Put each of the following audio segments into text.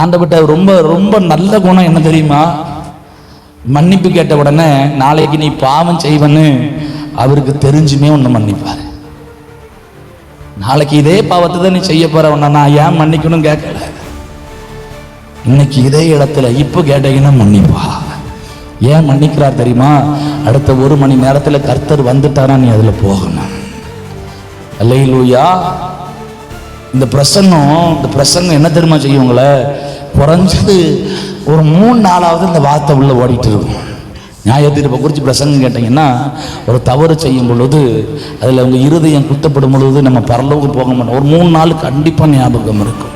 ஆண்டவர்கிட்ட ரொம்ப ரொம்ப நல்ல குணம் என்ன தெரியுமா? மன்னிப்பு கேட்ட உடனே நாளைக்கு நீ பாவம் செய்வன்னு அவருக்கு தெரிஞ்சுமே ஒன்று மன்னிப்பாரு. நாளைக்கு இதே பாவத்தை தான் நீ செய்ய போற. உன்னை நான் ஏன் மன்னிக்கணும் கேட்கல. இன்னைக்கு இதே இடத்துல இப்போ கேட்டீங்கன்னா மன்னிப்பா. ஏன் மன்னிக்கிறார் தெரியுமா? அடுத்த ஒரு மணி நேரத்தில் கர்த்தர் வந்துட்டாரா நீ அதில் போகணும். அல்லையிலூயா இந்த பிரசன்னம் இந்த பிரசங்கம் என்ன தெரியுமா செய்யும் உங்களை? குறைஞ்சது ஒரு மூணு நாளாவது இந்த வார்த்தை உள்ளே ஓடிட்டு இருக்கும். நியாய குறித்து பிரசங்கம் கேட்டிங்கன்னா ஒரு தவறு செய்யும் பொழுது அதில் உங்கள் இருதயம் குத்தப்படும் பொழுது நம்ம பரலவுக்கு போக மாட்டோம். ஒரு மூணு நாள் கண்டிப்பாக ஞாபகம் இருக்கும்.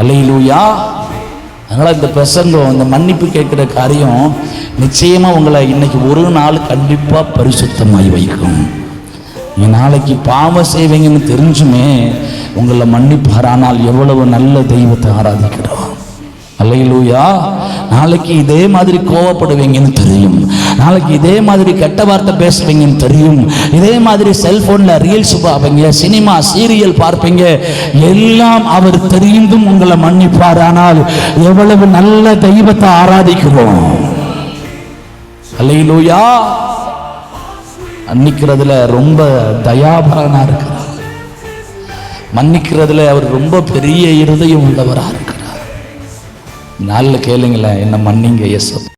அல்லையிலூயா அதனால் இந்த பிரசங்கம் இந்த மன்னிப்பு கேட்குற காரியம் நிச்சயமாக உங்களை இன்னைக்கு ஒரு நாள் கண்டிப்பாக பரிசுத்தமாகி வைக்கும். நீ நாளைக்கு பாவம் செய்வீங்கன்னு தெரிஞ்சுமே உங்களை மன்னிப்பார் ஆனால் எவ்வளவு நல்ல தெய்வத்தை ஆராதிக்கிறோம். அல்லையிலூயா நாளைக்கு இதே மாதிரி கோவப்படுவீங்கன்னு தெரியும். நாளைக்கு இதே மாதிரி கெட்ட வார்த்தை பேசுவீங்கன்னு தெரியும். இதே மாதிரி செல்போனில் ரீல்ஸ் பார்ப்பீங்க சினிமா சீரியல் பார்ப்பீங்க. எல்லாம் அவர் தெரிந்தும் உங்களை மன்னிப்பார் ஆனால் எவ்வளவு நல்ல தெய்வத்தை ஆராதிக்கிறோம். அல்லையிலூயா அன்னிக்கிறதுல ரொம்ப தயாபரனா இருக்கிறார். மன்னிக்கிறதுல அவர் ரொம்ப பெரிய இருதயம் உள்ளவரா இருக்கிறார். நாளில் கேளுங்களேன் என்ன மன்னிங்க எஸ்